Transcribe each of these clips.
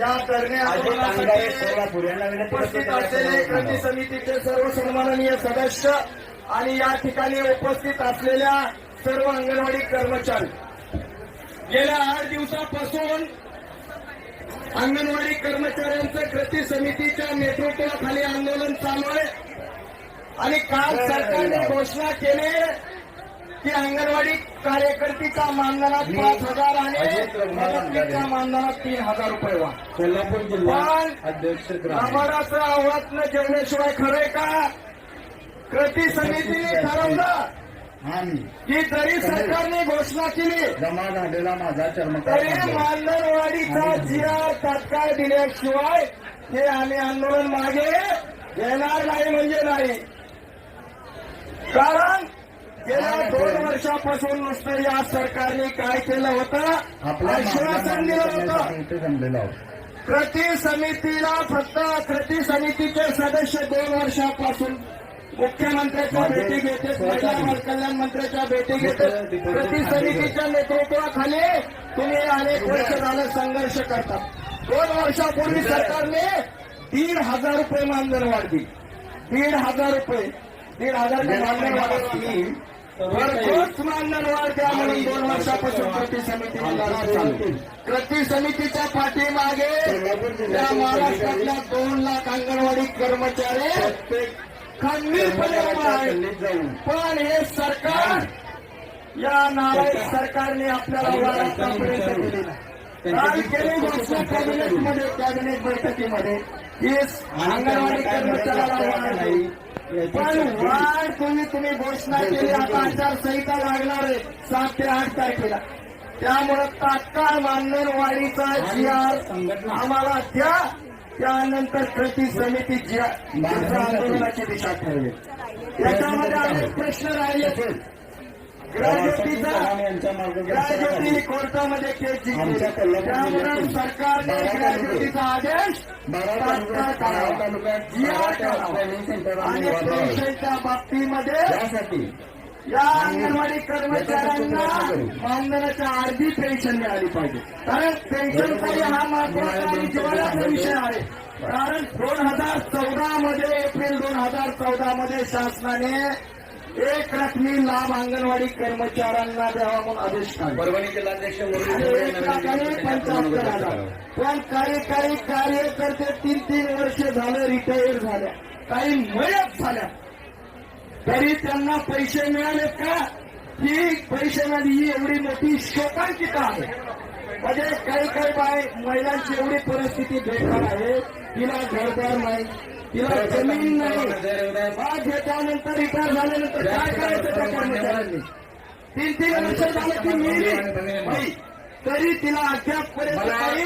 या उपस्थित असलेले कृती समितीचे सर्व सन्माननीय सदस्य आणि या ठिकाणी उपस्थित असलेल्या सर्व अंगणवाडी कर्मचारी. गेल्या आठ दिवसापासून अंगणवाडी कर्मचाऱ्यांचं कृती समितीच्या नेतृत्वाखाली आंदोलन चालू आहे. आणि काल सरकारने घोषणा केली की अंगणवाडी कार्यकर्तीचा मानधनात पाच हजार आणि मदतनीसच्या मानधनात तीन हजार रुपये वा. कोल्हापूर जिल्हा आम्हालाच न जेवण्याशिवाय खरंय का? कृती समितीने ठरवलं आणि की जरी सरकारने घोषणा केली जमा झालेला माझा चर्मकार तरी. मानधनवाढीचा जिआर तात्काळ दिल्याशिवाय हे आम्ही आंदोलन मागे घेणार नाही म्हणजे नाही. कारण गेल्या दोन वर्षापासून नुसतं या सरकारने काय केलं होतं? आपला आश्वासन दिलं होतं. कृती समितीला फक्त कृती समितीचे सदस्य दोन वर्षापासून मुख्यमंत्र्यांच्या भेटी घेतात महिला कल्याण मंत्र्याच्या भेटी घेतात. कृती समितीच्या नेतृत्वाखाली तुम्ही अनेक वर्ष झालं संघर्ष करता दोन वर्षापूर्वी सरकारने दीड हजार रुपये मानधन वाढली दीड हजार रुपये. दीड हजार मानधन वाढली म्हणून दोन वर्षापासून कृती कृती समितीच्या पाठीमागे त्या महाराष्ट्रातल्या दोन लाख अंगणवाडी कर्मचारी खंबीरपणे उभा आहेत पण हे सरकार या नारायण सरकारने आपल्याला वाढापर्यंत मध्ये काल कॅबिनेटमध्ये कॅबिनेट बैठकीमध्ये अंगणवाडी कर्मचाऱ्याला वाढ नाही पण वाढ तुम्ही तुम्ही घोषणा केली आता आचारसंहिता लागणार आहे सात ते आठ तारखेला त्यामुळं तात्काळ मानधनवाढीचा जी आर आम्हाला द्या त्यानंतर कृती समिती जी आर आंदोलनाची दिशा ठरवेल त्याच्यामध्ये अनेक प्रश्न राहिले ग्रॅज्युटी कोर्टामध्ये केस जिंकली. त्यामुळे सरकारने ग्रॅज्युटीचा आदेश आणि. पेन्शनच्या बाबतीमध्ये या अंगणवाडी कर्मचाऱ्यांना मानधनाच्या अर्धी पेन्शन मिळाली पाहिजे. कारण पेन्शन काही हा महत्त्वाचा आणि विषय आहे. कारण दोन हजार चौदा मध्ये एप्रिल दोन हजार चौदा मध्ये शासनाने एक रकमी लाभ अंगणवाडी कर्मचाऱ्यांना द्यावा म्हणून आदेश परभणी जिल्हाध्यक्ष पंच्याहत्तर हजार. पण काही काही कार्यकर्ते तीन तीन वर्ष झालं रिटायर झाल्या. काही मयत झाल्या. तरी त्यांना पैसे मिळालेत का? ही पैसे मिळाली ही एवढी मोठी शोकांकिता आहे. म्हणजे काही काही बाय महिलांची एवढी परिस्थिती बेकार आहे. तिला घरदार नाही. तिला जमीन नाही. मग ह्याच्यानंतर रिटायर झाल्यानंतर काय करायचं त्या कर्मचाऱ्यांनी तीन तीन वर्ष झालं ती मिळली. तरी तिला अद्यापपर्यंत काही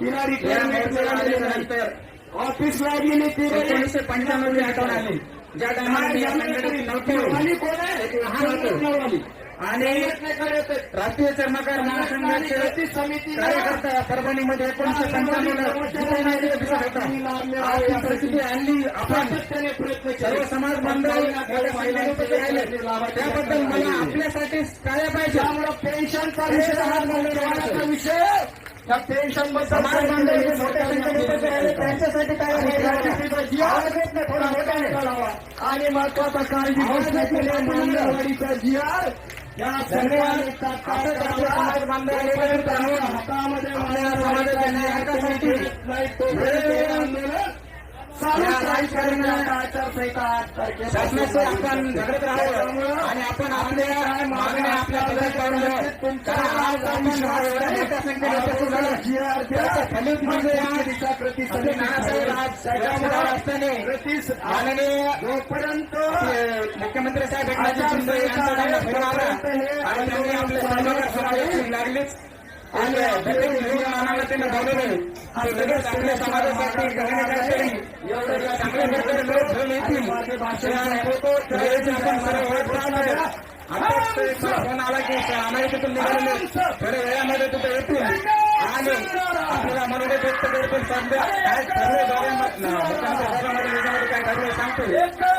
तिला रिटायरमेंट मिळाली नाही. ऑफिसला गेली ती एकोणीसशे पंच्याण्णव आठवण आली. ज्या टायमाला कोण आहे? लहान. आणि राष्ट्रीय चर्मकार महासंघाचे कार्यकर्ता परभणीमध्ये पंच्याण्णवला आर्थिक परिस्थिती आणली आपण. सर्व समाज बांधव त्याबद्दल मला आपल्यासाठी काय पाहिजे. त्यामुळे पेन्शनचा विषय हा त्या पेन्शन त्यांच्यासाठी काय आणि महत्त्वाचा काळजी घोषणा केली मंगळवाडीचा जी आर या हातामध्ये आपण झगडत आणि आपण आपल्या मागण्या आपल्या फलित म्हणजे माननीय जोपर्यंत मुख्यमंत्री साहेब एकनाथ शिंदे यांच्याकडे फोन आला आणि त्यांनी आपल्या सरकार समाजाची लागलीच आणि प्रत्येक घेऊन आम्हाला त्यांना बोलवलं आणि लगेच आपल्या समाजासाठी करण्यासाठी एवढं चांगल्या प्रकारे लोक घेऊन येतील वेळेची आपण सर्व वाट पाहणार आताच एक फोन आला की आम्हाला तिथून निघालेले थोड्या वेळामध्ये तिथे येतील आणि आपल्याला मनोगत व्यक्त करतील सध्या काय ठरलं मुख्यमंत्री काय ठरलं सांगतो